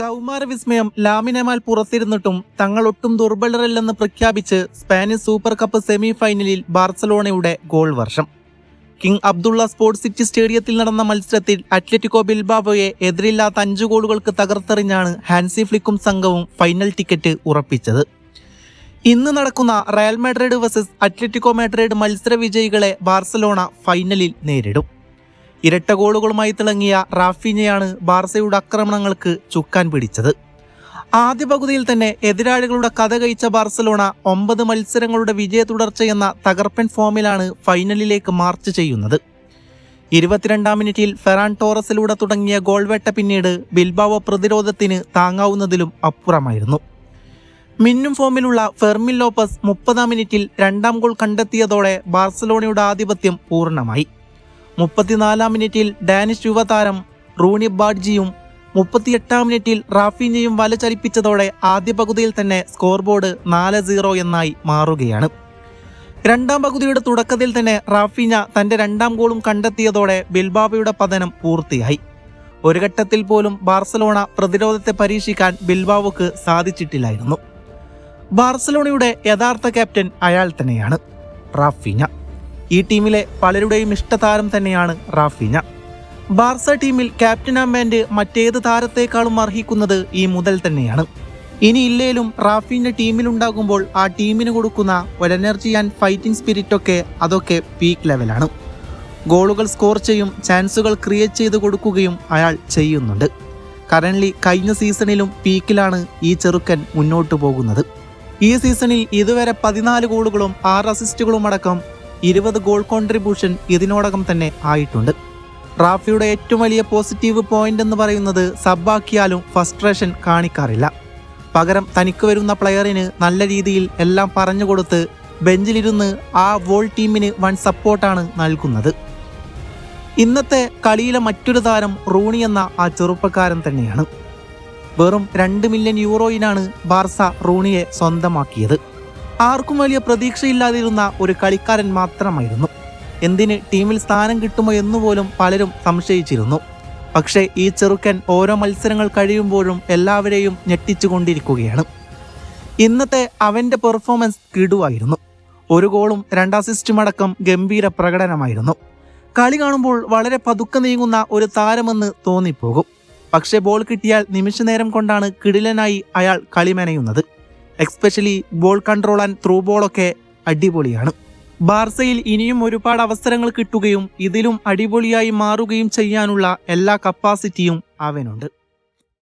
കൗമാര വിസ്മയം ലാമിനമാൽ പുറത്തിരുന്നിട്ടും തങ്ങൾ ഒട്ടും ദുർബലരല്ലെന്ന് പ്രഖ്യാപിച്ച് സ്പാനിഷ് സൂപ്പർ കപ്പ് സെമി ഫൈനലിൽ ബാർസലോണയുടെ ഗോൾ വർഷം. കിങ് അബ്ദുള്ള സ്പോർട്സ് സിറ്റി സ്റ്റേഡിയത്തിൽ നടന്ന മത്സരത്തിൽ അത്ലറ്റിക്കോ ബിൽബാവോയെ എതിരില്ലാത്ത അഞ്ച് ഗോളുകൾക്ക് തകർത്തെറിഞ്ഞാണ് ഹാൻസി ഫ്ലിക്കും സംഘവും ഫൈനൽ ടിക്കറ്റ് ഉറപ്പിച്ചത്. ഇന്ന് നടക്കുന്ന Real Madrid versus Atletico Madrid മത്സര വിജയികളെ ബാർസലോണ ഫൈനലിൽ നേരിടും. ഇരട്ട ഗോളുകളുമായി തിളങ്ങിയ റാഫിഞ്ഞയാണ് ബാർസയുടെ ആക്രമണങ്ങൾക്ക് ചുക്കാൻ പിടിച്ചത്. ആദ്യ പകുതിയിൽ തന്നെ എതിരാളികളുടെ കഥ കഴിച്ച ബാർസലോണ ഒമ്പത് മത്സരങ്ങളുടെ വിജയ തുടർച്ചയെന്ന തകർപ്പൻ ഫോമിലാണ് ഫൈനലിലേക്ക് മാർച്ച് ചെയ്യുന്നത്. ഇരുപത്തിരണ്ടാം മിനിറ്റിൽ ഫെറാൻ ടോറസിലൂടെ തുടങ്ങിയ ഗോൾവേട്ട പിന്നീട് ബിൽബാവോ പ്രതിരോധത്തിന് താങ്ങാവുന്നതിലും അപ്പുറമായിരുന്നു. മിന്നും ഫോമിലുള്ള ഫെർമിൻ ലോപ്പസ് മുപ്പതാം മിനിറ്റിൽ രണ്ടാം ഗോൾ കണ്ടെത്തിയതോടെ ബാർസലോണയുടെ ആധിപത്യം പൂർണമായി. മുപ്പത്തിനാലാം മിനിറ്റിൽ ഡാനിഷ് യുവതാരം റൂണി ബാഡ്ജിയും മുപ്പത്തിയെട്ടാം മിനിറ്റിൽ റാഫിനെയും വല ചലിപ്പിച്ചതോടെ ആദ്യ പകുതിയിൽ തന്നെ സ്കോർ ബോർഡ് നാല് സീറോ എന്നായി മാറുകയാണ്. രണ്ടാം പകുതിയുടെ തുടക്കത്തിൽ തന്നെ റാഫിഞ്ഞ തന്റെ രണ്ടാം ഗോളും കണ്ടെത്തിയതോടെ ബിൽബാബയുടെ പതനം പൂർത്തിയായി. ഒരു ഘട്ടത്തിൽ പോലും ബാർസലോണ പ്രതിരോധത്തെ പരീക്ഷിക്കാൻ ബിൽബാവോക്ക് സാധിച്ചിട്ടില്ലായിരുന്നു. ബാർസലോണയുടെ യഥാർത്ഥ ക്യാപ്റ്റൻ അയാൾ തന്നെയാണ് റാഫിഞ്ഞ ഈ ടീമിലെ പലരുടെയും ഇഷ്ടതാരം തന്നെയാണ് റാഫിഞ്ഞ ബാർസ ടീമിൽ ക്യാപ്റ്റൻ അമ്മേന്റെ മറ്റേത് താരത്തെക്കാളും അർഹിക്കുന്നത് ഈ മുതൽ തന്നെയാണ്. ഇനി ഇല്ലേലും റാഫിന്റെ ടീമിലുണ്ടാകുമ്പോൾ ആ ടീമിന് കൊടുക്കുന്ന ഒരു എനർജി ആൻഡ് ഫൈറ്റിംഗ് സ്പിരിറ്റ് ഒക്കെ അതൊക്കെ പീക്ക് ലെവലാണ് ഗോളുകൾ സ്കോർ ചെയ്യും ചാൻസുകൾ ക്രിയേറ്റ് ചെയ്ത് കൊടുക്കുകയും അയാൾ ചെയ്യുന്നുണ്ട്. കറൻലി കഴിഞ്ഞ സീസണിലും പീക്കിലാണ് ഈ ചെറുക്കൻ മുന്നോട്ടു പോകുന്നത്. ഈ സീസണിൽ ഇതുവരെ പതിനാല് ഗോളുകളും ആറ് അസിസ്റ്റുകളും അടക്കം ഇരുപത് ഗോൾ കോൺട്രിബ്യൂഷൻ ഇതിനോടകം തന്നെ ആയിട്ടുണ്ട്. റാഫിയുടെ ഏറ്റവും വലിയ പോസിറ്റീവ് പോയിന്റ് എന്ന് പറയുന്നത് സബ്ബാക്കിയാലും ഫസ്ട്രേഷൻ കാണിക്കാറില്ല. പകരം തനിക്ക് വരുന്ന പ്ലെയറിന് നല്ല രീതിയിൽ എല്ലാം പറഞ്ഞുകൊടുത്ത് ബെഞ്ചിലിരുന്ന് ആ വോൾ ടീമിന് വൺ സപ്പോർട്ടാണ് നൽകുന്നത്. ഇന്നത്തെ കളിയിലെ മറ്റൊരു താരം റൂണി എന്ന ആ ചെറുപ്പക്കാരൻ തന്നെയാണ്. വെറും രണ്ട് മില്യൺ യൂറോയിനാണ് ബാർസ റൂണിയെ സ്വന്തമാക്കിയത്. ആർക്കും വലിയ പ്രതീക്ഷയില്ലാതിരുന്ന ഒരു കളിക്കാരൻ മാത്രമായിരുന്നു. എന്തിന് ടീമിൽ സ്ഥാനം കിട്ടുമോ എന്നുപോലും പലരും സംശയിച്ചിരുന്നു. പക്ഷേ ഈ ചെറുക്കൻ ഓരോ മത്സരങ്ങൾ കഴിയുമ്പോഴും എല്ലാവരെയും ഞെട്ടിച്ചുകൊണ്ടിരിക്കുകയാണ്. ഇന്നത്തെ അവന്റെ പെർഫോമൻസ് കിടുവായിരുന്നു. ഒരു ഗോളും രണ്ട് അസിസ്റ്റും അടക്കം ഗംഭീര പ്രകടനമായിരുന്നു. കളി കാണുമ്പോൾ വളരെ പതുക്കെ നീങ്ങുന്ന ഒരു താരമെന്ന് തോന്നിപ്പോകും. പക്ഷേ ബോൾ കിട്ടിയാൽ നിമിഷനേരം കൊണ്ടാണ് കിടിലനായി അയാൾ കളിമെനയുന്നത് മെനയുന്നത്. Especially ball control and through ball ഒക്കെ അടിപൊളിയാണ്. ബാർസയിൽ ഇനിയും ഒരുപാട് അവസരങ്ങൾ കിട്ടുകയും ഇതിലും അടിപൊളിയായി മാറുകയും ചെയ്യാനുള്ള എല്ലാ കപ്പാസിറ്റിയും അവനുണ്ട്.